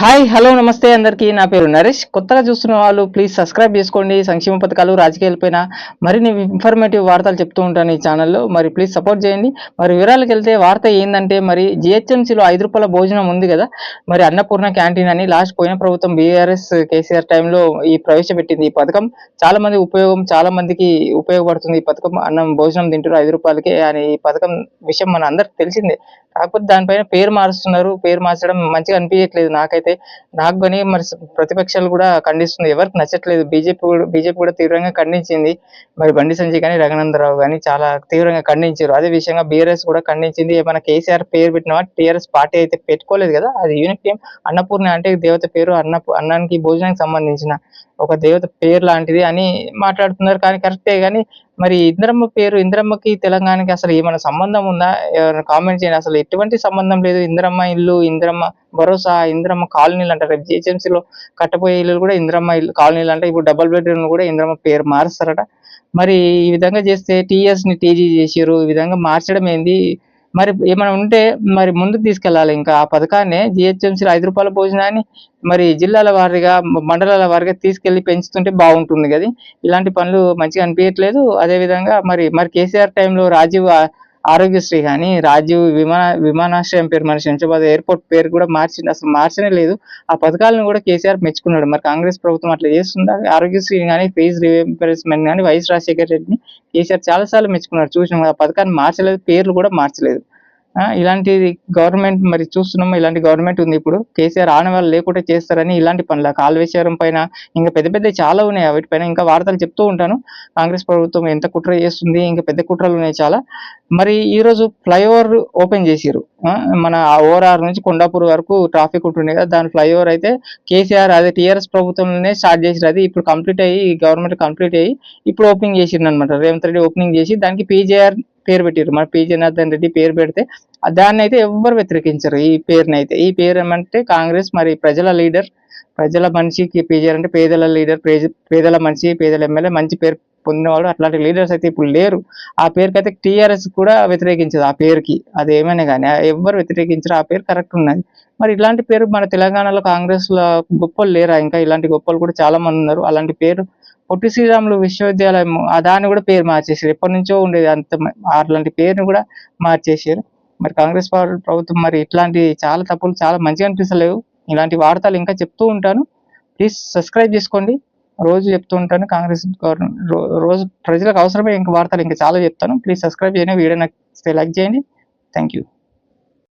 Hi hello నమస్తే అందరికీ. నా పేరు నరేష్. కొత్తగా చూస్తున్న వాళ్ళు ప్లీజ్ సబ్స్క్రైబ్ చేసుకోండి. సంక్షేమ పథకాలు రాజకీయాలపైన మరిన్ని ఇన్ఫర్మేటివ్ వార్తలు చెప్తూ ఉంటాను ఈ ఛానల్లో మరి ప్లీజ్ సపోర్ట్ చేయండి. మరి వివరాలకు వెళ్తే వార్త ఏంటంటే మరి జిహెచ్ఎంసీలో ఐదు రూపాయల భోజనం ఉంది కదా. మరి అన్నపూర్ణ క్యాంటీన్ అని లాస్ట్ పోయిన ప్రభుత్వం బీఆర్ఎస్ కేసీఆర్ టైంలో ఈ ప్రవేశపెట్టింది ఈ పథకం. చాలా మంది ఉపయోగం చాలా మందికి ఉపయోగపడుతుంది ఈ పథకం. అన్నం భోజనం తింటారు ఐదు రూపాయలకే అని ఈ పథకం విషయం మన అందరికి తెలిసిందే. కాకపోతే దానిపైన పేరు మారుస్తున్నారు. పేరు మార్చడం మంచిగా అనిపించట్లేదు నాకైతే. నాకు కానీ మరి ప్రతిపక్షాలు కూడా ఖండిస్తుంది. ఎవరికి నచ్చట్లేదు. బీజేపీ కూడా బీజేపీ కూడా తీవ్రంగా ఖండించింది. మరి బండి సంజయ్ కానీ రఘునందరావు కానీ చాలా తీవ్రంగా ఖండించారు. అదే విషయంగా బీఆర్ఎస్ కూడా ఖండించింది. ఏమైనా కేసీఆర్ పేరు పెట్టిన టీఆర్ఎస్ పార్టీ అయితే పెట్టుకోలేదు కదా. అది యూనిట్ నేమ్ అన్నపూర్ణ అంటే దేవత పేరు అన్న అన్నానికి భోజనానికి సంబంధించిన ఒక దేవత పేరు లాంటిది అని మాట్లాడుతున్నారు. కానీ కరెక్టే కానీ మరి ఇంద్రమ్మ పేరు ఇంద్రమ్మకి తెలంగాణకి అసలు ఏమైనా సంబంధం ఉందా? ఎవరైనా కామెంట్ చేయండి. అసలు ఎటువంటి సంబంధం లేదు. ఇంద్రమ్మ ఇల్లు ఇంద్రమ్మ భరోసా ఇంద్రమ్మ కాలనీలు అంటారు. GHMC లో కట్టబోయే ఇల్లు కూడా ఇంద్రమ్మ ఇల్లు కాలనీలు అంటే ఇప్పుడు డబల్ బెడ్రూమ్ కూడా ఇంద్రమ్మ పేరు మారుస్తారట. మరి ఈ విధంగా చేస్తే టీఎస్ని టీజీ చేసారు ఈ విధంగా మార్చడం ఏంది మరి ఏమైనా ఉంటే మరి ముందుకు తీసుకెళ్ళాలి. ఇంకా ఆ పథకాన్ని జిహెచ్ఎంసీలో ఐదు రూపాయల భోజనాన్ని మరి జిల్లాల వారీగా మండలాల వారీగా తీసుకెళ్ళి పెంచుతుంటే బాగుంటుంది కదా ఇలాంటి పనులు మంచిగా అనిపించట్లేదు అదే విధంగా మరి మరి కేసీఆర్ టైంలో రాజీవ్ ఆరోగ్యశ్రీ కానీ రాజీవ్ విమాన విమానాశ్రయం పేరు మన శంషాబాద్ ఎయిర్పోర్ట్ పేరు కూడా మార్చింది. అసలు మార్చనే లేదు. ఆ పథకాలను కూడా కేసీఆర్ మెచ్చుకున్నాడు. మరి కాంగ్రెస్ ప్రభుత్వం అట్లా చేస్తుందా? ఆరోగ్యశ్రీ కానీ ఫీజ్ రీఎంబర్స్మెంట్ కానీ వైఎస్ రాజశేఖర రెడ్డిని కేసీఆర్ చాలా సార్లు మెచ్చుకున్నాడు. చూసినాం ఆ పథకాన్ని మార్చలేదు పేర్లు కూడా మార్చలేదు. ఇలాంటిది ఇలాంటి గవర్నమెంట్ మరి చూస్తున్నాము ఇలాంటి గవర్నమెంట్ ఉంది ఇప్పుడు. కేసీఆర్ ఆనవాళ్ళు లేకుండా చేస్తారని ఇలాంటి పనుల కాలువేశ్వరం పైన ఇంకా పెద్ద పెద్ద చాలా ఉన్నాయి. వాటిపైన ఇంకా వార్తలు చెప్తూ ఉంటాను. కాంగ్రెస్ ప్రభుత్వం ఎంత కుట్ర చేస్తుంది ఇంకా పెద్ద కుట్రలు ఉన్నాయి చాలా. మరి ఈ రోజు ఫ్లైఓవర్ ఓపెన్ చేసిరు మన ఓఆర్ఆర్ నుంచి కొండాపూర్ వరకు ట్రాఫిక్ ఉంటుండే కదా దాని ఫ్లైఓవర్ అయితే కేసీఆర్ అదే టీఆర్ఎస్ ప్రభుత్వంలోనే స్టార్ట్ చేసిరు అది ఇప్పుడు కంప్లీట్ అయ్యి గవర్నమెంట్ కంప్లీట్ అయ్యి ఇప్పుడు ఓపెనింగ్ చేసిండు అనమాట రేవంత్ రెడ్డి ఓపెనింగ్ చేసి దానికి పీజేఆర్ పేరు పెట్టారు మన పి. జనార్దన్ రెడ్డి పేరు పెడితే దాన్ని అయితే ఎవ్వరు వ్యతిరేకించరు ఈ పేరుని అయితే ఈ పేరు ఏమంటే కాంగ్రెస్ మరి ప్రజల లీడర్ ప్రజల మనిషికి పీజీఆర్ అంటే పేదల లీడర్ పేదల మనిషి పేదల ఎమ్మెల్యే మంచి పేరు పొందినవాడు అట్లాంటి లీడర్స్ అయితే ఇప్పుడు లేరు. ఆ పేరుకి అయితే టీఆర్ఎస్ కూడా వ్యతిరేకించదు ఆ పేరుకి. అది ఏమైనా కానీ ఎవ్వరు వ్యతిరేకించరు ఆ పేరు కరెక్ట్ ఉన్నది. మరి ఇలాంటి పేరు మన తెలంగాణలో కాంగ్రెస్లో గొప్పలు లేరా? ఇంకా ఇలాంటి గొప్పలు కూడా చాలా మంది ఉన్నారు. అలాంటి పేరు పొట్టి శ్రీరాములు విశ్వవిద్యాలయం దాన్ని కూడా పేరు మార్చేసారు ఎప్పటి నుంచో ఉండేది అంత అలాంటి పేరుని కూడా మార్చేసారు మరి కాంగ్రెస్ పార్టీ ప్రభుత్వం మరి ఇట్లాంటి చాలా తప్పులు చాలా మంచిగా అనిపిస్తలేవు. ఇలాంటి వార్తలు ఇంకా చెప్తూ ఉంటాను. ప్లీజ్ సబ్స్క్రైబ్ చేసుకోండి. రోజు చెప్తూ ఉంటాను కాంగ్రెస్ గవర్నమెంట్ రోజు ప్రజలకు అవసరమే ఇంకా వార్తలు. ఇంకా చాలా చెప్తాను. ప్లీజ్ సబ్స్క్రైబ్ చేయండి. వీడియో నాకు లైక్ చేయండి. Thank you